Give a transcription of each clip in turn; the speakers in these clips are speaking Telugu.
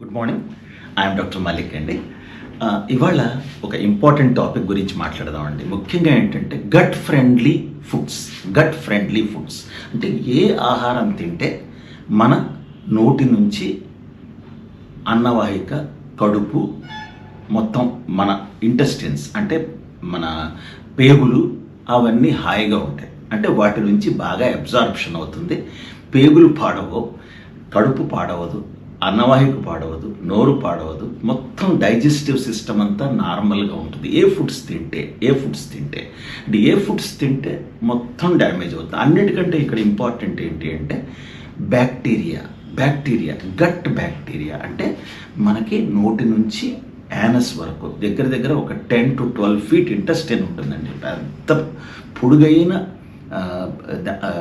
Good morning I'm doctor Malik అండి ఇవాళ ఒక ఇంపార్టెంట్ టాపిక్ గురించి మాట్లాడదామండి ముఖ్యంగా ఏంటంటే gut friendly foods gut friendly foods అంటే ఏ ఆహారం తింటే మన నోటి నుంచి అన్నవాహిక కడుపు మొత్తం మన ఇంటెస్టిన్స్ అంటే మన పేగులు అవన్నీ హాయిగా ఉంటాయి. అంటే వాటి నుంచి బాగా అబ్జార్ప్షన్ అవుతుంది. పేగులు పాడవు కడుపు పాడవదు. అన్నవాహిక పాడవదు నోరు పాడవదు మొత్తం డైజెస్టివ్ సిస్టమ్ అంతా నార్మల్గా ఉంటుంది. ఏ ఫుడ్స్ తింటే ఏ ఫుడ్స్ తింటే. అంటే ఏ ఫుడ్స్ తింటే మొత్తం డ్యామేజ్ అవుతుంది. అన్నిటికంటే ఇక్కడ ఇంపార్టెంట్ ఏంటి అంటే బ్యాక్టీరియా బ్యాక్టీరియా గట్ బ్యాక్టీరియా. అంటే మనకి నోటి నుంచి యానస్ వరకు దగ్గర దగ్గర ఒక ten to twelve feet intestine ఉంటుందండి. పెద్ద పొడుగైన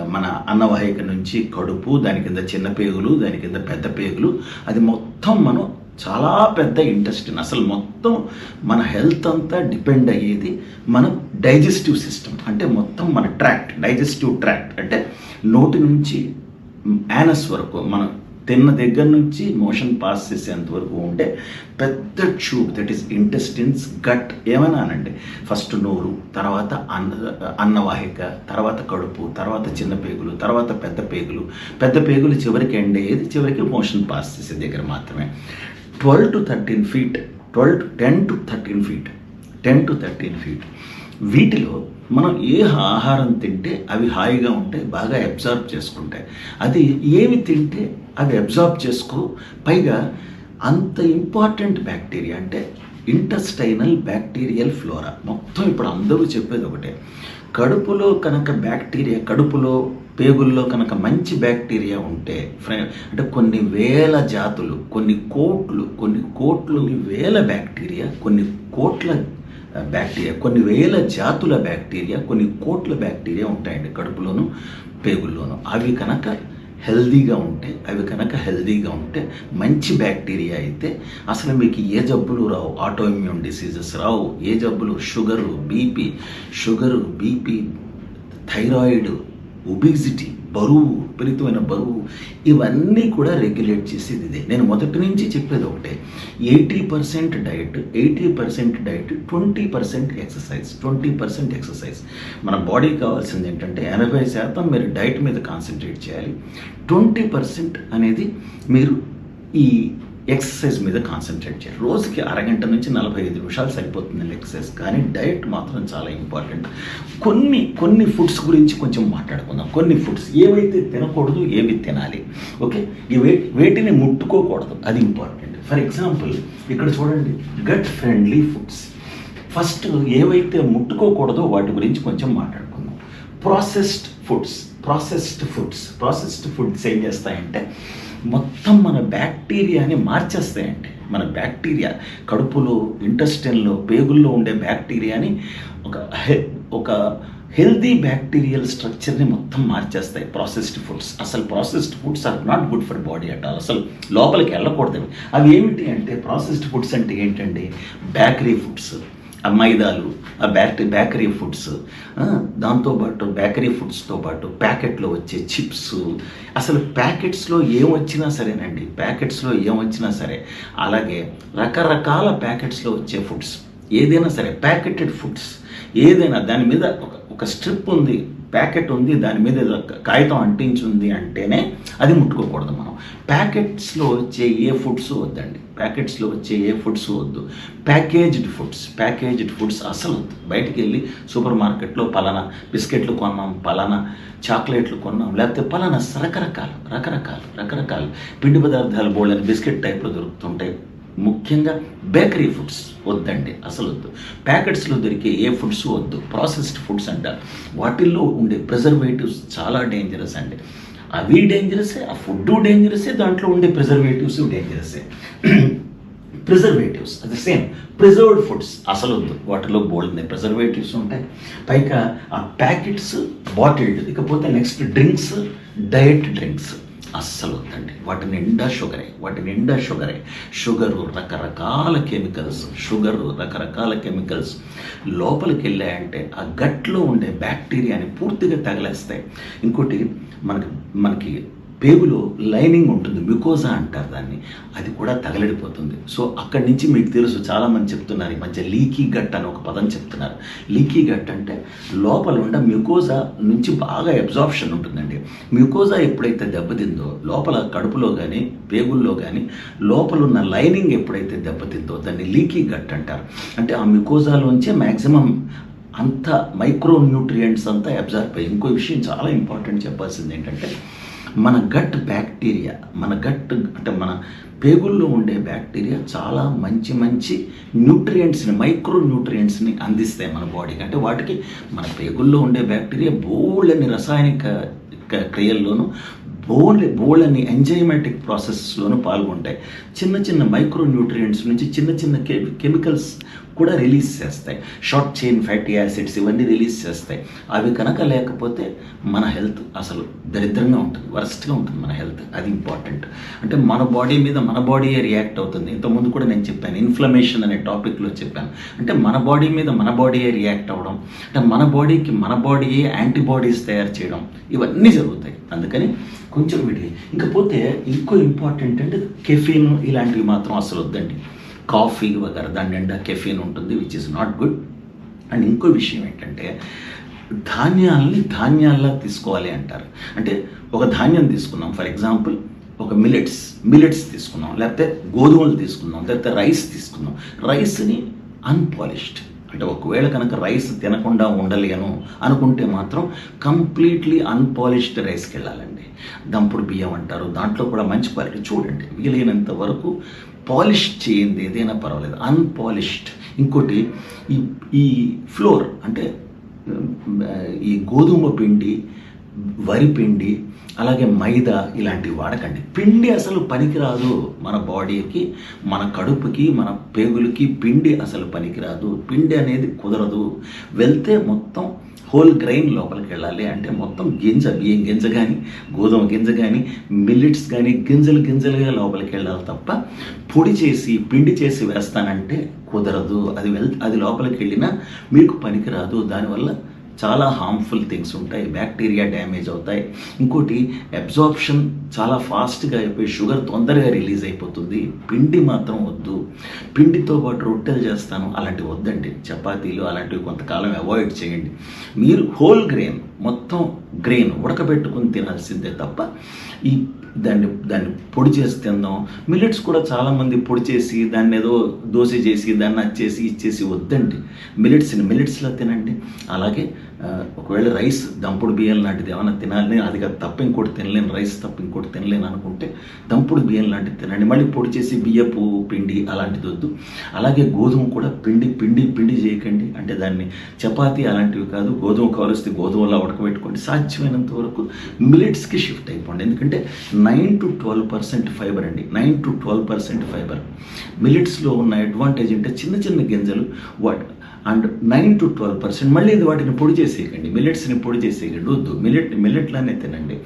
మన అన్నవాహిక నుంచి కడుపు దాని కింద చిన్న పేగులు దాని కింద పెద్ద పేగులు. అది మొత్తం మనం చాలా పెద్ద ఇంటెస్టిన్. అసలు మొత్తం మన హెల్త్ అంతా డిపెండ్ అయ్యేది మన డైజెస్టివ్ సిస్టమ్. అంటే మొత్తం మన ట్రాక్ట్ డైజెస్టివ్ ట్రాక్ట్. అంటే నోటి నుంచి యానస్ వరకు మనం తిన్న దగ్గర నుంచి మోషన్ పాస్ చేసేంత వరకు ఉండే పెద్ద tube that is intestines gut ఏమైనా అనండి ఫస్ట్ నోరు తర్వాత అన్న అన్నవాహిక తర్వాత కడుపు తర్వాత చిన్న పేగులు తర్వాత పెద్ద పేగులు. పెద్ద పేగులు చివరికి ఎండ్ అయ్యేది చివరికి మోషన్ పాస్ చేసే దగ్గర మాత్రమే. Twelve to thirteen feet twelve ten to thirteen feet ten to thirteen feet. వీటిలో మనం ఏ ఆహారం తింటే అవి హాయిగా ఉంటాయి బాగా అబ్జర్వ్ చేసుకుంటాయి. అది ఏమి తింటే అవి అబ్జార్బ్ చేసుకో పైగా అంత ఇంపార్టెంట్ బ్యాక్టీరియా అంటే ఇంటస్టైనల్ బ్యాక్టీరియల్ ఫ్లోరా. మొత్తం ఇప్పుడు అందరూ చెప్పేది ఒకటే. కడుపులో కనుక బ్యాక్టీరియా కడుపులో పేగుల్లో కనుక మంచి బ్యాక్టీరియా ఉంటే అంటే కొన్ని వేల జాతులు కొన్ని కోట్లు కొన్ని కోట్లు వేల బ్యాక్టీరియా కొన్ని కోట్ల బ్యాక్టీరియా కొన్ని వేల జాతుల బ్యాక్టీరియా కొన్ని కోట్ల బ్యాక్టీరియా ఉంటాయండి కడుపులోను పేగుల్లోను. అవి కనుక హెల్దీగా ఉంటే అవి కనుక హెల్దీగా ఉంటే మంచి బ్యాక్టీరియా అయితే అసలు మీకు ఏ జబ్బులు రావు. ఆటో ఇమ్యూన్ డిసీజెస్ రావు. ఏ జబ్బులు? Sugar BP. Sugar BP thyroid obesity బరువు విపరీతమైన బరువు ఇవన్నీ కూడా రెగ్యులేట్ చేసేది ఇదే. నేను మొదటి నుంచి చెప్పేది ఒకటే. Eighty percent diet eighty percent diet twenty percent exercise twenty percent exercise. మన బాడీ కావాల్సింది ఏంటంటే ఎనభై శాతం మీరు డైట్ మీద కాన్సన్ట్రేట్ చేయాలి. ట్వంటీ పర్సెంట్ అనేది మీరు ఈ ఎక్సర్సైజ్ మీద కాన్సన్ట్రేట్ చేయాలి. రోజుకి అరగంట నుంచి నలభై ఐదు నిమిషాలు సరిపోతుంది ఎక్సర్సైజ్ కానీ డైట్ మాత్రం చాలా ఇంపార్టెంట్ కొన్ని కొన్ని ఫుడ్స్ గురించి కొంచెం మాట్లాడుకుందాం. కొన్ని ఫుడ్స్ ఏవైతే తినకూడదు ఏవి తినాలి. ఓకే ఈ వే వేటిని ముట్టుకోకూడదు. అది ఇంపార్టెంట్ ఫర్ ఎగ్జాంపుల్ ఇక్కడ చూడండి. గట్ ఫ్రెండ్లీ ఫుడ్స్ ఫస్ట్ ఏవైతే ముట్టుకోకూడదో వాటి గురించి కొంచెం మాట్లాడుకుందాం. Processed foods processed foods processed foods ఏం చేస్తాయంటే మొత్తం మన బ్యాక్టీరియాని మార్చేస్తాయండి. మన బ్యాక్టీరియా కడుపులో ఇంటెస్టిన్లో పేగుల్లో ఉండే బ్యాక్టీరియాని ఒక ఒక హెల్దీ బ్యాక్టీరియల్ స్ట్రక్చర్ని మొత్తం మార్చేస్తాయి ప్రాసెస్డ్ ఫుడ్స్ అసలు processed foods are not good for body at all అసలు లోపలికి వెళ్ళకూడదు అవి. అవి ఏమిటి అంటే ప్రాసెస్డ్ ఫుడ్స్ అంటే ఏంటండి? బేకరీ ఫుడ్స్ ఆ మైదాలు ఆ బ్యాక్ బేకరీ ఫుడ్స్ దాంతోపాటు బేకరీ ఫుడ్స్తో పాటు ప్యాకెట్లో వచ్చే చిప్స్. అసలు ప్యాకెట్స్లో ఏం వచ్చినా సరేనండి ప్యాకెట్స్లో ఏం వచ్చినా సరే అలాగే రకరకాల ప్యాకెట్స్లో వచ్చే ఫుడ్స్. ఏదైనా సరే ప్యాకెటెడ్ ఫుడ్స్. ఏదైనా దాని మీద ఒక ఒక స్ట్రిప్ ఉంది. ప్యాకెట్ ఉంది దాని మీద కాగితం అంటించుంది అంటేనే అది ముట్టుకోకూడదు మనం. ప్యాకెట్స్లో వచ్చే ఏ ఫుడ్స్ వద్దండి. ప్యాకెట్స్లో వచ్చే ఏ ఫుడ్స్ వద్దు. ప్యాకేజ్డ్ ఫుడ్స్ ప్యాకేజ్డ్ ఫుడ్స్ అసలు వద్దు. బయటికి వెళ్ళి సూపర్ మార్కెట్లో పలానా బిస్కెట్లు కొన్నాం పలానా చాక్లెట్లు కొన్నాం లేకపోతే పలానా రకరకాలు రకరకాలు రకరకాలు పిండి పదార్థాలు బోళ్ళని బిస్కెట్ టైప్లో దొరుకుతుంటాయి. ముఖ్యంగా బేకరీ ఫుడ్స్ వద్దండి అసలు వద్దు ప్యాకెట్స్లో దొరికే ఏ ఫుడ్స్ వద్దు ప్రాసెస్డ్ ఫుడ్స్ అంటారు. వాటిల్లో ఉండే ప్రిజర్వేటివ్స్ చాలా డేంజరస్ అండి. అవి డేంజరసే ఆ ఫుడ్ డేంజరసే దాంట్లో ఉండే ప్రిజర్వేటివ్స్ డేంజరసే ప్రిజర్వేటివ్స్ అది సేమ్ ప్రిజర్వ్డ్ ఫుడ్స్ అసలు వద్దు వాటిలో బోల్డ్ ప్రిజర్వేటివ్స్ ఉంటాయి. పైగా ఆ ప్యాకెట్స్ బాటిల్డ్ ఇకపోతే నెక్స్ట్ డ్రింక్స్ డయట్ డ్రింక్స్. అస్సలు వద్దండి వాటి నిండా షుగరే వాటి నిండా షుగరే. షుగరు రకరకాల కెమికల్స్ షుగరు రకరకాల కెమికల్స్ లోపలికి వెళ్ళాయంటే ఆ గట్లో ఉండే బ్యాక్టీరియాని పూర్తిగా తగిలేస్తాయి. ఇంకోటి మనకి మనకి పేగులో లైనింగ్ ఉంటుంది మ్యుకోజా అంటారు దాన్ని. అది కూడా తగలడిపోతుంది. సో అక్కడి నుంచి మీకు తెలుసు చాలామంది చెప్తున్నారు ఈ మధ్య లీకీ గట్ అని ఒక పదం చెప్తున్నారు. లీకీ గట్ అంటే లోపల ఉన్న మ్యుకోజా నుంచి బాగా అబ్జార్ప్షన్ ఉంటుందండి. మ్యుకోజా ఎప్పుడైతే దెబ్బతిందో లోపల కడుపులో కానీ పేగుల్లో కానీ లోపల ఉన్న లైనింగ్ ఎప్పుడైతే దెబ్బతిందో దాన్ని లీకీ గట్ అంటారు. అంటే ఆ మ్యుకోజాలోంచే మ్యాక్సిమం అంత మైక్రో న్యూట్రియంట్స్ అంతా అబ్జర్వ్ అయ్యి ఇంకో విషయం చాలా ఇంపార్టెంట్ చెప్పాల్సింది ఏంటంటే మన గట్ బ్యాక్టీరియా మన గట్ అంటే మన పేగుల్లో ఉండే బ్యాక్టీరియా చాలా మంచి మంచి న్యూట్రియంట్స్ని మైక్రో న్యూట్రియంట్స్ని అందిస్తాయి మన బాడీకి. అంటే వాటికి మన పేగుల్లో ఉండే బ్యాక్టీరియా బోళ్ళని రసాయనిక క్రియల్లోనూ బోల్ బోళ్ళని ఎంజైమాటిక్ ప్రాసెస్లోనూ పాల్గొంటాయి. చిన్న చిన్న మైక్రో న్యూట్రియంట్స్ నుంచి చిన్న చిన్న కె కెమికల్స్ కూడా రిలీజ్ చేస్తాయి. షార్ట్ చైన్ ఫ్యాటీ యాసిడ్స్ ఇవన్నీ రిలీజ్ చేస్తాయి. అవి కనుక లేకపోతే మన హెల్త్ అసలు దరిద్రంగా ఉంటుంది. వరస్ట్గా ఉంటుంది మన హెల్త్ అది ఇంపార్టెంట్ అంటే మన బాడీ మీద మన బాడీయే రియాక్ట్ అవుతుంది? ఇంతకుముందు కూడా నేను చెప్పాను ఇన్ఫ్లమేషన్ అనే టాపిక్లో చెప్పాను. అంటే మన బాడీ మీద మన బాడీయే రియాక్ట్ అవ్వడం అంటే మన బాడీకి మన బాడీయే యాంటీబాడీస్ తయారు చేయడం ఇవన్నీ జరుగుతాయి. అందుకని కొంచెం విడి ఇంకపోతే ఇంకో ఇంపార్టెంట్ అంటే కెఫీన్ ఇలాంటివి మాత్రం అసలు వద్దండి. కాఫీ వగైరా దాని నిండా కెఫీన్ ఉంటుంది which is not good and ఇంకో విషయం ఏంటంటే ధాన్యాలని ధాన్యాల్లా తీసుకోవాలి అంటారు. అంటే ఒక ధాన్యం తీసుకున్నాం ఫర్ ఎగ్జాంపుల్ ఒక మిలెట్స్ మిలెట్స్ తీసుకున్నాం లేకపోతే గోధుమలు తీసుకున్నాం లేకపోతే రైస్ తీసుకున్నాం. రైస్ని అన్పాలిష్డ్ అంటే ఒకవేళ కనుక రైస్ తినకుండా ఉండలేను అనుకుంటే మాత్రం కంప్లీట్లీ అన్పాలిష్డ్ రైస్కి వెళ్ళాలండి దంపుడు బియ్యం అంటారు దాంట్లో కూడా మంచి క్వాలిటీ చూడండి. వీలైనంత వరకు పాలిష్ చేయండి ఏదైనా పర్వాలేదు. అన్పాలిష్డ్ ఇంకోటి ఈ ఈ ఫ్లోర్ అంటే ఈ గోధుమ పిండి వరి పిండి అలాగే మైదా ఇలాంటివి వాడకండి. పిండి అసలు పనికిరాదు మన బాడీకి మన కడుపుకి మన పేగులకి. పిండి అసలు పనికిరాదు. పిండి అనేది కుదరదు. వెళ్తే మొత్తం హోల్ గ్రైన్ లోపలికి వెళ్ళాలి అంటే మొత్తం గింజ బియ్యం గింజ కానీ గోధుమ గింజ కానీ మిల్లెట్స్ కానీ గింజలు గింజలుగా లోపలికి వెళ్ళాలి తప్ప పొడి చేసి పిండి చేసి వేస్తానంటే కుదరదు. అది వెళ్ అది లోపలికి వెళ్ళినా మీకు పనికిరాదు. దానివల్ల చాలా హార్మ్ఫుల్ థింగ్స్ ఉంటాయి. బ్యాక్టీరియా డ్యామేజ్ అవుతాయి. ఇంకోటి అబ్జార్ప్షన్ చాలా ఫాస్ట్గా అయిపోయి షుగర్ తొందరగా రిలీజ్ అయిపోతుంది. పిండి మాత్రం వద్దు. పిండితో పాటు రొట్టెలు చేస్తాను. అలాంటివి వద్దండి. చపాతీలు అలాంటివి కొంతకాలం అవాయిడ్ చేయండి. మీరు హోల్ గ్రెయిన్ మొత్తం గ్రెయిన్ ఉడకబెట్టుకుని తినాల్సిందే తప్ప ఈ దాన్ని దాన్ని పొడి చేసి తిందాం. మిల్లెట్స్ కూడా చాలామంది పొడి చేసి దాన్ని ఏదో దోశ చేసి దాన్ని వచ్చేసి ఇచ్చేసి వద్దండి. మిల్లెట్స్ని మిల్లెట్స్లో తినండి. అలాగే ఒకవేళ రైస్ దంపుడు బియ్యం లాంటిది ఏమైనా తినాలని అది కాదు తప్ప ఇంకోటి తినలేను రైస్ తప్ప ఇంకోటి తినలేను అనుకుంటే దంపుడు బియ్యం లాంటిది తినండి. మళ్ళీ పొడి చేసి బియ్యపు పిండి అలాంటిది వద్దు. అలాగే గోధుమ కూడా పిండి పిండి పిండి చేయకండి. అంటే దాన్ని చపాతీ అలాంటివి కాదు గోధుమ కాలుస్తే గోధుమలా ఉడకబెట్టుకోండి. సాధ్యమైనంత వరకు మిల్లెట్స్కి షిఫ్ట్ అయిపోండి. ఎందుకంటే nine to twelve percent fibre అండి. Nine to twelve percent fibre. మిలిట్స్లో ఉన్న అడ్వాంటేజ్ అంటే చిన్న చిన్న గింజలు what and nine to twelve percent మళ్ళీ ఇది వాటిని పొడి చేసేయకండి. మిలెట్స్ని పొడి చేసేయకండి. వద్దు. మిలెట్ మిల్లెట్లానే తినండి.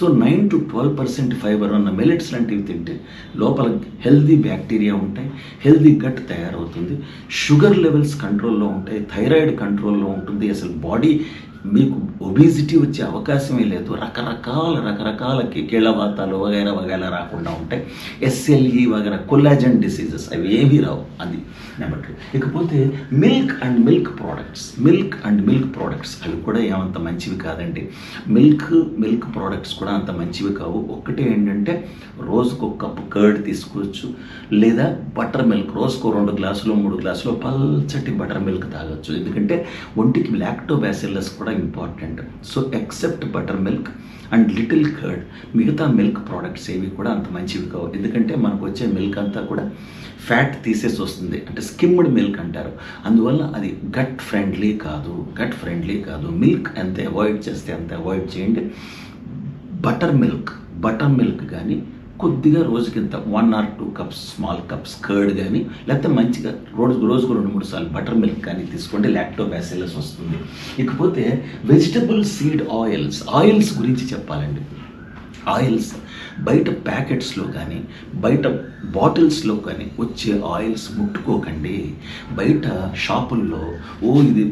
So nine to twelve percent fibre ఉన్న మిలెట్స్ లాంటివి తింటే లోపల హెల్దీ బ్యాక్టీరియా ఉంటాయి. హెల్దీ గట్ తయారవుతుంది. షుగర్ లెవెల్స్ కంట్రోల్లో ఉంటాయి. థైరాయిడ్ కంట్రోల్లో ఉంటుంది. అసలు బాడీ మీకు ఒబేసిటీ వచ్చే అవకాశమే లేదు. రకరకాల రకరకాల కీళ్ళవాతాలు వగైరా వగైరా రాకుండా ఉంటాయి. ఎస్ఎల్ఈ వగైరా కొల్లాజన్ డిసీజెస్ అవి ఏమీ రావు. అది నెంబర్ టూ. ఇకపోతే milk and milk products milk and milk products అవి కూడా ఏమంత మంచివి కాదండి. మిల్క్ మిల్క్ ప్రోడక్ట్స్ కూడా అంత మంచివి కావు. ఒక్కటే ఏంటంటే రోజుకు ఒక కప్పు కర్డ్ తీసుకోవచ్చు. లేదా బటర్ మిల్క్ రోజుకు రెండు గ్లాసులు మూడు గ్లాసులు పల్చటి బటర్ మిల్క్ తాగొచ్చు. ఎందుకంటే ఒంటికి లాక్టోబాసిల్లస్ కూడా important. So except butter milk and little curd మిగతా మిల్క్ ప్రోడక్ట్స్ ఏవి కూడా అంత మంచివి కావు. ఎందుకంటే మనకు వచ్చే మిల్క్ అంతా కూడా ఫ్యాట్ తీసేసి వస్తుంది. అంటే స్కిమ్డ్ మిల్క్ అంటారు. అందువల్ల అది గట్ ఫ్రెండ్లీ కాదు. గట్ ఫ్రెండ్లీ కాదు. మిల్క్ ఎంత అవాయిడ్ చేస్తే అంత అవాయిడ్ చేయండి. బటర్ మిల్క్ బటర్ మిల్క్ కానీ కొద్దిగా రోజుకింత one or two cups small cups curd కానీ లేకపోతే మంచిగా రోజు రోజుకు రెండు మూడు సార్లు బటర్ మిల్క్ కానీ తీసుకోండి లాక్టోబాసిల్లస్ వస్తుంది. ఇకపోతే వెజిటబుల్ సీడ్ ఆయిల్స్ ఆయిల్స్ గురించి చెప్పాలండి. ఆయిల్స్ బయట ప్యాకెట్స్లో కానీ బయట బాటిల్స్లో కానీ వచ్చే ఆయిల్స్ ముట్టుకోకండి. బయట షాపుల్లో ఓ ఇది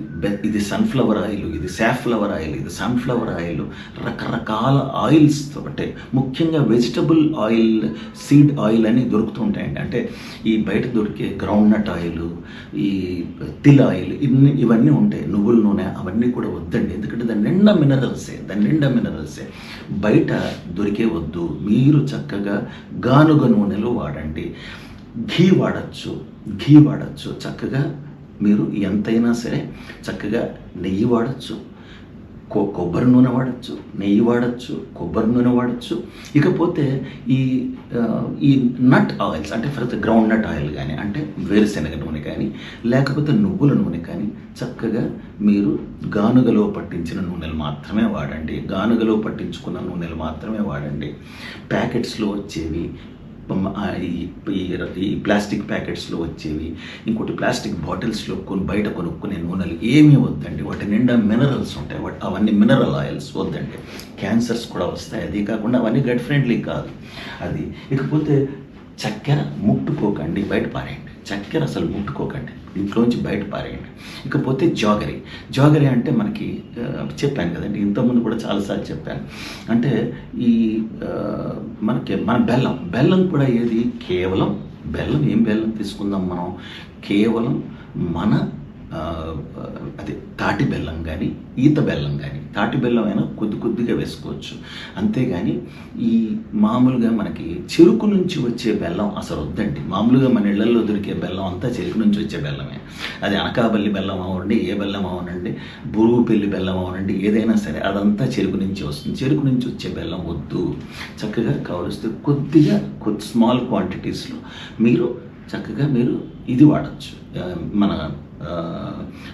ఇది సన్ఫ్లవర్ ఆయిల్ ఇది సాఫ్లవర్ ఆయిల్ ఇది సన్ఫ్లవర్ ఆయిల్ రకరకాల ఆయిల్స్ అంటే ముఖ్యంగా వెజిటబుల్ ఆయిల్ సీడ్ ఆయిల్ అని దొరుకుతూ ఉంటాయండి అంటే ఈ బయట దొరికే గ్రౌండ్ నట్ ఆయిల్ ఈ తిల్ ఆయిల్ ఇన్ని ఇవన్నీ ఉంటాయి. నువ్వుల నూనె అవన్నీ కూడా వద్దండి. ఎందుకంటే దాని నిండా మినరల్సే దాని నిండా మినరల్సే. బయట దొరికే వద్దు. మీరు చక్కగా గానుగ నూనెలు వాడండి. ఘీ వాడచ్చు ఘీ వాడచ్చు. చక్కగా మీరు ఎంతైనా సరే చక్కగా నెయ్యి వాడచ్చు. కొబ్బరి నూనె వాడచ్చు నెయ్యి వాడచ్చు కొబ్బరి నూనె వాడచ్చు. ఇకపోతే ఈ ఈ నట్ ఆయిల్స్ అంటే ఫర్ గ్రౌండ్ నట్ ఆయిల్ కానీ అంటే వేరుశనగ నూనె కానీ లేకపోతే నువ్వుల నూనె కానీ చక్కగా మీరు గానుగలో పట్టించిన నూనెలు మాత్రమే వాడండి. గానుగలో పట్టించుకున్న నూనెలు మాత్రమే వాడండి. ప్యాకెట్స్లో వచ్చేవి ఈ- ఈ- ఈ ప్లాస్టిక్ ప్యాకెట్స్లో వచ్చేవి ఇంకోటి ప్లాస్టిక్ బాటిల్స్లో కొని బయట కొనుక్కునే నూనెలు ఏమీ వద్దండి. వాటి నిండా మినరల్స్ ఉంటాయి. వాటి అవన్నీ మినరల్ ఆయిల్స్ వద్దండి. క్యాన్సర్స్ కూడా వస్తాయి. అది కాకుండా అవన్నీ గట్ ఫ్రెండ్లీ కాదు. అది ఇకపోతే చక్కెర ముట్టుకోకండి బయట పారేయండి. చక్కెర అసలు ముట్టుకోకండి. ఇంట్లోంచి బయట పారేయండి. ఇకపోతే జాగరీ. జాగరీ అంటే మనకి చెప్పాను కదండి. ఇంతకుముందు కూడా చాలాసార్లు చెప్పాను. అంటే ఈ మనకి మన బెల్లం. బెల్లం కూడా ఏది? కేవలం బెల్లం. ఏం బెల్లం తీసుకుందాం మనం? కేవలం మన అదే తాటి బెల్లం కానీ ఈత బెల్లం కానీ తాటి బెల్లం అయినా కొద్ది కొద్దిగా వేసుకోవచ్చు. అంతేగాని ఈ మామూలుగా మనకి చెరుకు నుంచి వచ్చే బెల్లం అసలు వద్దండి. మామూలుగా మన ఇళ్ళలో దొరికే బెల్లం అంతా చెరుకు నుంచి వచ్చే బెల్లమే. అది అనకాపల్లి బెల్లం అవ్వండి ఏ బెల్లం అవనండి బురువుపల్లి బెల్లం అవనండి ఏదైనా సరే అదంతా చెరుకు నుంచి వస్తుంది. చెరుకు నుంచి వచ్చే బెల్లం వద్దు. చక్కగా కావలిస్తే కొద్దిగా కొద్ది స్మాల్ క్వాంటిటీస్లో మీరు చక్కగా మీరు ఇది వాడచ్చు. మన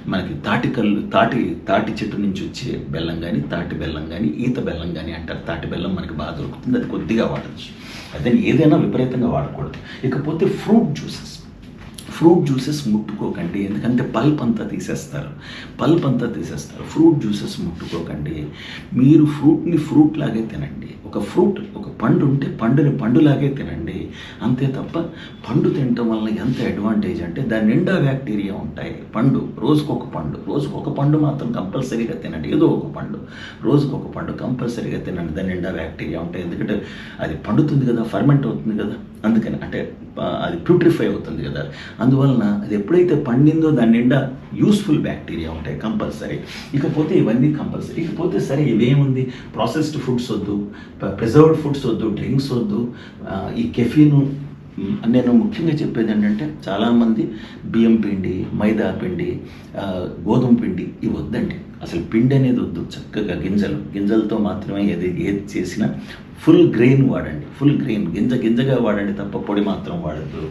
మనకి తాటి కళ్ళు తాటి తాటి చెట్టు నుంచి వచ్చే బెల్లం కానీ తాటి బెల్లం కానీ ఈత బెల్లం కానీ అంటారు. తాటి బెల్లం మనకి బాగా దొరుకుతుంది. అది కొద్దిగా వాడచ్చు. అదే ఏదైనా విపరీతంగా వాడకూడదు. ఇకపోతే ఫ్రూట్ జ్యూసెస్. ఫ్రూట్ జ్యూసెస్ ముట్టుకోకండి. పల్ప్ అంతా తీసేస్తారు. పల్ప్ అంతా తీసేస్తారు. ఫ్రూట్ జ్యూసెస్ ముట్టుకోకండి. మీరు ఫ్రూట్ని ఫ్రూట్ లాగే తినండి. ఒక ఫ్రూట్ ఒక పండు ఉంటే పండుని పండులాగే తినండి. అంతే తప్ప పండు తినటం వల్ల ఎంత అడ్వాంటేజ్ అంటే దాని నిండా బ్యాక్టీరియా ఉంటాయి. పండు రోజుకొక పండు. రోజుకు ఒక పండు మాత్రం కంపల్సరీగా తినండి. ఏదో ఒక పండు. రోజుకొక పండు కంపల్సరీగా తినండి. దాని నిండా బ్యాక్టీరియా ఉంటాయి. ఎందుకంటే అది పండుతుంది కదా ఫర్మెంట్ అవుతుంది కదా. అందుకని అంటే అది ప్యూట్రిఫై అవుతుంది కదా. అందువలన అది ఎప్పుడైతే పండిందో దాని నిండా యూస్ఫుల్ బ్యాక్టీరియా ఉంటాయి కంపల్సరీ. ఇకపోతే ఇవన్నీ కంపల్సరీ. ఇకపోతే సరే ఇవేముంది? ప్రాసెస్డ్ ఫుడ్స్ వద్దు ప్రిజర్వ్డ్ ఫుడ్స్ వద్దు డ్రింక్స్ వద్దు. ఈ కెఫీను నేను ముఖ్యంగా చెప్పేది ఏంటంటే చాలామంది బియ్యం పిండి మైదా పిండి గోధుమ పిండి ఇవి వద్దండి అసలు పిండి అనేది వద్దు చక్కగా గింజలు. గింజలతో మాత్రమే ఏది ఏది చేసినా ఫుల్ గ్రెయిన్ వాడండి. Full grain. గింజ గింజగా వాడండి తప్ప పొడి మాత్రం వాడద్దు.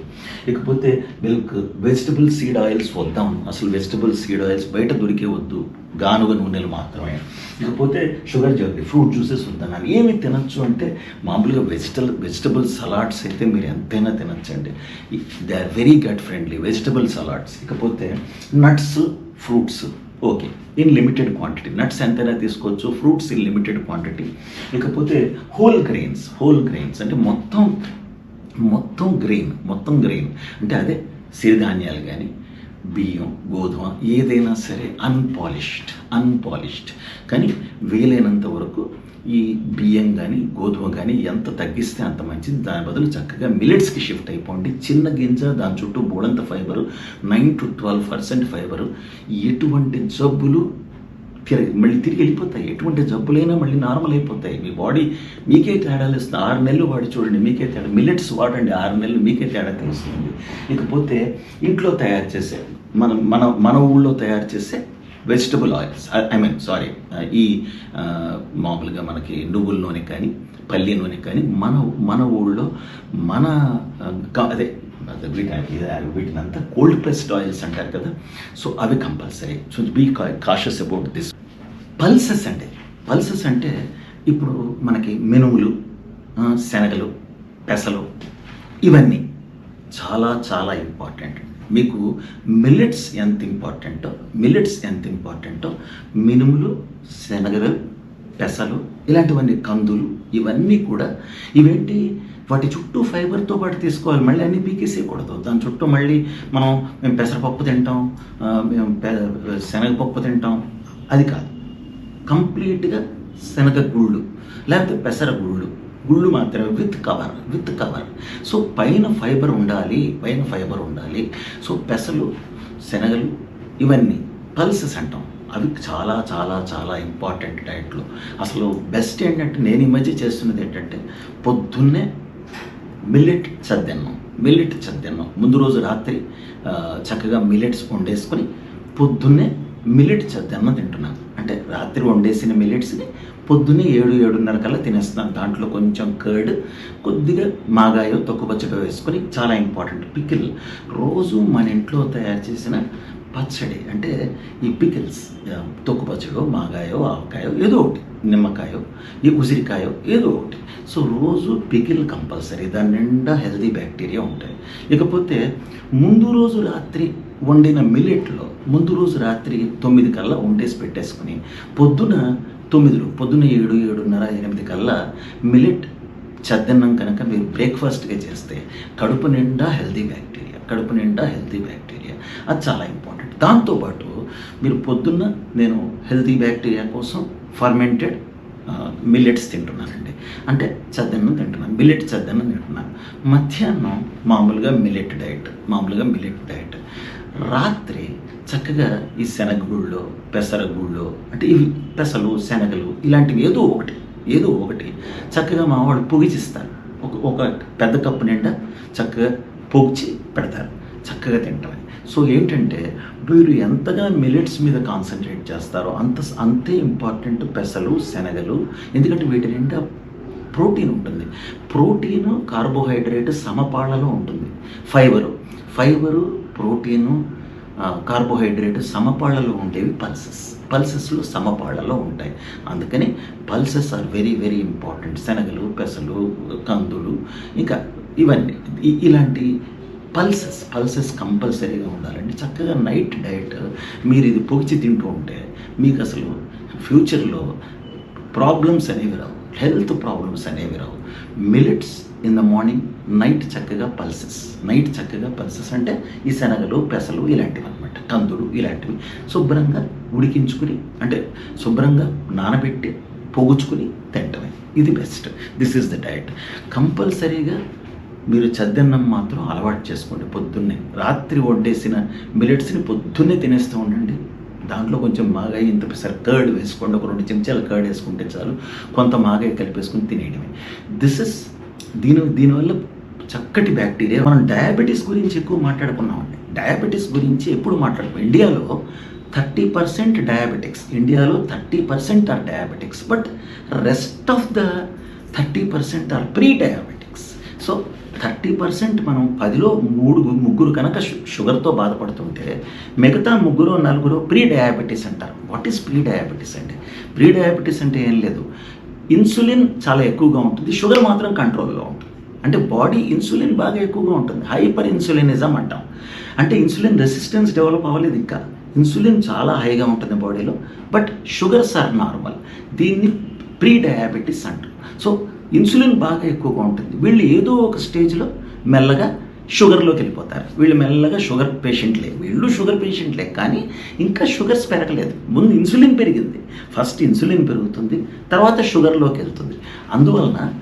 ఇకపోతే మిల్క్ వెజిటబుల్ సీడ్ ఆయిల్స్ వద్దాం. అసలు వెజిటబుల్ సీడ్ ఆయిల్స్ బయట దొరికే వద్దు. గానుగ నూనెలు మాత్రమే. ఇకపోతే షుగర్ జగ్గి ఫ్రూట్ జ్యూసెస్ వద్దన్నాను. ఏమి తినచ్చు అంటే మామూలుగా వెజిటల్ వెజిటబుల్ సలాడ్స్ అయితే మీరు ఎంతైనా తినచ్చండి. They are very gut friendly vegetable salads. ఇకపోతే nuts fruits. Okay. In limited quantity. Nuts ఎంతైనా తీసుకోవచ్చు ఫ్రూట్స్ ఇన్ లిమిటెడ్ క్వాంటిటీ. ఇకపోతే హోల్ గ్రెయిన్స్ హోల్ గ్రెయిన్స్ అంటే మొత్తం మొత్తం గ్రెయిన్ మొత్తం గ్రెయిన్. అంటే అదే సిరిధాన్యాలు కానీ బియ్యం గోధుమ ఏదైనా సరే అన్పాలిష్డ్ అన్పాలిష్డ్ కానీ వీలైనంత వరకు ఈ బియ్యం కానీ గోధుమ కానీ ఎంత తగ్గిస్తే అంత మంచిది. దాని బదులు చక్కగా మిలెట్స్కి షిఫ్ట్ అయిపోండి. చిన్న గింజ దాని చుట్టూ బోడంత fibre nine to twelve percent fibre ఎటువంటి జబ్బులు మళ్ళీ తిరిగి వెళ్ళిపోతాయి. ఎటువంటి జబ్బులైనా మళ్ళీ నార్మల్ అయిపోతాయి. మీ బాడీ మీకే తేడాలు ఇస్తుంది ఆరు నెలలు వాడి చూడండి మీకే తేడా. మిల్లెట్స్ వాడండి ఆరు నెలలు మీకే తేడా తెలుస్తుంది. ఇకపోతే ఇంట్లో తయారు చేసే మన మన మన ఊళ్ళో తయారు చేసే vegetable oils I mean sorry ఈ మామూలుగా మనకి నువ్వుల నూనె కానీ పల్లి నూనె కానీ మన మన ఊళ్ళో మన అదే అదే ఇది- వీటిని అంతా కోల్డ్ ప్రెస్డ్ ఆయిల్స్ అంటారు కదా. సో అవి compulsory so be cautious about this pulses అంటే పల్సెస్ అంటే ఇప్పుడు మనకి మినుములు శనగలు పెసలు ఇవన్నీ చాలా చాలా ఇంపార్టెంట్ మీకు మిల్లెట్స్ ఎంత ఇంపార్టెంటో మిల్లెట్స్ ఎంత ఇంపార్టెంటో మినుములు శనగలు పెసలు ఇలాంటివన్నీ కందులు ఇవన్నీ కూడా ఇవేంటి? వాటి చుట్టూ ఫైబర్తో పాటు తీసుకోవాలి. మళ్ళీ అన్ని పీకేసేయకూడదు దాని చుట్టూ మళ్ళీ మనం మేము పెసరపప్పు తింటాం మేము పె- శనగపప్పు తింటాం. అది కాదు. కంప్లీట్గా శనగ గుళ్ళు లేకపోతే పెసర గుళ్ళు గుళ్ళు మాత్రమే. With cover with cover. So పైన ఫైబర్ ఉండాలి పైన ఫైబర్ ఉండాలి. సో పెసలు శనగలు ఇవన్నీ పల్సెస్ అంటాం. అవి చాలా చాలా చాలా ఇంపార్టెంట్ డైట్లో అసలు బెస్ట్ ఏంటంటే నేను ఈ మధ్య చేస్తున్నది ఏంటంటే పొద్దున్నే మిల్లెట్ చద్దన్నం మిల్లెట్ చద్దన్నం ముందు రోజు రాత్రి చక్కగా మిల్లెట్స్ వండేసుకొని పొద్దున్నే మిల్లెట్ చద్దన్నం తింటున్నాను. అంటే రాత్రి వండేసిన మిల్లెట్స్ని పొద్దున్నే ఏడు ఏడున్నర కల్లా తినేస్తున్నాను. దాంట్లో కొంచెం కర్డ్ కొద్దిగా మాగాయో తొక్కుపచ్చగా వేసుకొని చాలా ఇంపార్టెంట్ పికిల్. రోజు మన ఇంట్లో తయారు చేసిన పచ్చడి అంటే ఈ పికిల్స్ తొక్కుపచ్చడో మాగాయో ఆవకాయో ఏదో ఒకటి నిమ్మకాయో ఈ ఉసిరికాయో ఏదో ఒకటి. సో రోజు పికిల్ కంపల్సరీ దాని నిండా హెల్దీ బ్యాక్టీరియా ఉంటాయి. ఇకపోతే ముందు రోజు రాత్రి వండిన మిల్లెట్లో ముందు రోజు రాత్రి తొమ్మిది కల్లా వండేసి పెట్టేసుకుని పొద్దున తొమ్మిది పొద్దున ఏడు ఏడున్నర ఎనిమిది కల్లా మిల్లెట్ చద్దన్నం కనుక మీరు బ్రేక్ఫాస్ట్గా చేస్తే కడుపు నిండా హెల్దీ బ్యాక్టీరియా కడుపు నిండా హెల్దీ బ్యాక్టీరియా. అది చాలా ఇంపార్టెంట్. దాంతోపాటు మీరు పొద్దున్న నేను హెల్దీ బ్యాక్టీరియా కోసం ఫర్మెంటెడ్ మిల్లెట్స్ తింటున్నానండి అంటే చద్దన్నం తింటున్నాను మిల్లెట్ చద్దన్నం తింటున్నాను. మధ్యాహ్నం మామూలుగా మిల్లెట్ డైట్ మామూలుగా మిల్లెట్ డైట్. రాత్రి చక్కగా ఈ శనగగుళ్ళు పెసరగుళ్ళు అంటే ఇవి పెసలు శనగలు ఇలాంటివి ఏదో ఒకటి ఏదో ఒకటి చక్కగా మా వాళ్ళు పొగిచిస్తారు. ఒక ఒక పెద్ద కప్పు నిండా చక్కగా పొగిచి పెడతారు. చక్కగా తింటారు సో ఏంటంటే మీరు ఎంతగా మిలెట్స్ మీద కాన్సన్ట్రేట్ చేస్తారో అంత అంతే ఇంపార్టెంట్ పెసలు శనగలు ఎందుకంటే వీటి నిండా ప్రోటీన్ ఉంటుంది. ప్రోటీన్ కార్బోహైడ్రేట్ సమపాళలో ఉంటుంది. ఫైబరు ఫైబరు ప్రోటీను కార్బోహైడ్రేట్ సమపాళలో ఉండేవి పల్సెస్ పల్సెస్లో సమపాళలో ఉంటాయి. అందుకని pulses are very very important శనగలు పెసలు కందులు ఇంకా ఇవన్నీ. ఇలాంటి పల్సెస్ పల్సెస్ కంపల్సరీగా ఉండాలండి. చక్కగా నైట్ డైట్ మీరు ఇది పొగిచి తింటూ ఉంటే మీకు అసలు ఫ్యూచర్లో ప్రాబ్లమ్స్ అనేవి రావు. హెల్త్ ప్రాబ్లమ్స్ అనేవి రావు. Millets in the morning night చక్కగా పల్సెస్ నైట్ చక్కగా పల్సెస్ అంటే ఈ శనగలు పెసలు ఇలాంటివి అనమాట కందులు ఇలాంటివి శుభ్రంగా ఉడికించుకుని అంటే శుభ్రంగా నానబెట్టి పొగుచుకుని తింటమే. ఇది best. This is the diet. కంపల్సరీగా మీరు చద్దన్నం మాత్రం అలవాటు చేసుకోండి పొద్దున్నే. రాత్రి వడ్డేసిన మిలెట్స్ని పొద్దున్నే తినేస్తూ ఉండండి. దాంట్లో కొంచెం మాగాయి ఇంత కర్డ్ వేసుకోండి. ఒక రెండు చెంచాలు కర్డ్ వేసుకుంటే చాలు. కొంత మాగాయి కలిపేసుకుని తినేయడమే. దిస్ ఇస్ దీని దీనివల్ల చక్కటి బ్యాక్టీరియా మనం డయాబెటీస్ గురించి ఎక్కువ మాట్లాడుకున్నామండి. డయాబెటీస్ గురించి ఎప్పుడు మాట్లాడుకో ఇండియాలో థర్టీ పర్సెంట్ డయాబెటిక్స్ ఇండియాలో thirty percent are diabetics but rest of the thirty percent are pre diabetics so thirty percent మనం పదిలో మూడు ముగ్గురు కనుక షు- షుగర్తో బాధపడుతుంటే మిగతా ముగ్గురు నలుగురు ప్రీ డయాబెటీస్ అంటారు. వాట్ ఈస్ ప్రీ డయాబెటీస్ అంటే? ప్రీ డయాబెటీస్ అంటే ఏం లేదు. ఇన్సులిన్ చాలా ఎక్కువగా ఉంటుంది. షుగర్ మాత్రం కంట్రోల్గా ఉంటుంది. అంటే బాడీ ఇన్సులిన్ బాగా ఎక్కువగా ఉంటుంది. హైపర్ ఇన్సులినిజం అంటాం. అంటే ఇన్సులిన్ రెసిస్టెన్స్ డెవలప్ అవ్వలేదు ఇంకా. ఇన్సులిన్ చాలా హైగా ఉంటుంది బాడీలో. But sugars are normal. దీన్ని ప్రీ డయాబెటీస్ అంటారు. సో ఇన్సులిన్ బాగా ఎక్కువగా ఉంటుంది. వీళ్ళు ఏదో ఒక స్టేజ్లో మెల్లగా షుగర్లోకి వెళ్ళిపోతారు. వీళ్ళు మెల్లగా షుగర్ పేషెంట్లే. వీళ్ళు షుగర్ పేషెంట్లే. కానీ ఇంకా షుగర్స్ పెరగలేదు. ముందు ఇన్సులిన్ పెరిగింది. ఫస్ట్ ఇన్సులిన్ పెరుగుతుంది. తర్వాత షుగర్లోకి వెళ్తుంది. అందువలన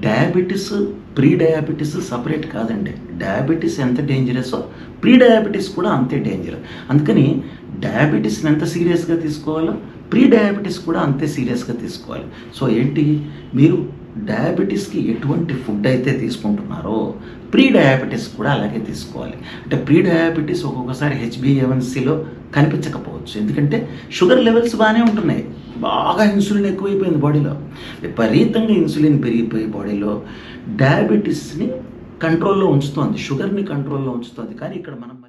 డయాబెటీస్ ప్రీ డయాబెటీస్ సపరేట్ కాదండి. డయాబెటీస్ ఎంత డేంజరసో ప్రీ డయాబెటీస్ కూడా అంతే డేంజర్. అందుకని డయాబెటీస్ని ఎంత సీరియస్గా తీసుకోవాలో ప్రీ డయాబెటీస్ కూడా అంతే సీరియస్గా తీసుకోవాలి. సో ఏంటి? మీరు డయాబెటీస్కి ఎటువంటి ఫుడ్ అయితే తీసుకుంటున్నారో ప్రీ డయాబెటీస్ కూడా అలాగే తీసుకోవాలి. అంటే ప్రీ డయాబెటీస్ ఒక్కొక్కసారి హెచ్బిఏవన్సీలో కనిపించకపోవచ్చు. ఎందుకంటే షుగర్ లెవెల్స్ బాగానే ఉంటున్నాయి. బాగా ఇన్సులిన్ ఎక్కువైపోయింది బాడీలో. విపరీతంగా ఇన్సులిన్ పెరిగిపోయి బాడీలో డయాబెటీస్ని కంట్రోల్లో ఉంచుతోంది. షుగర్ని కంట్రోల్లో ఉంచుతోంది. కానీ ఇక్కడ మనం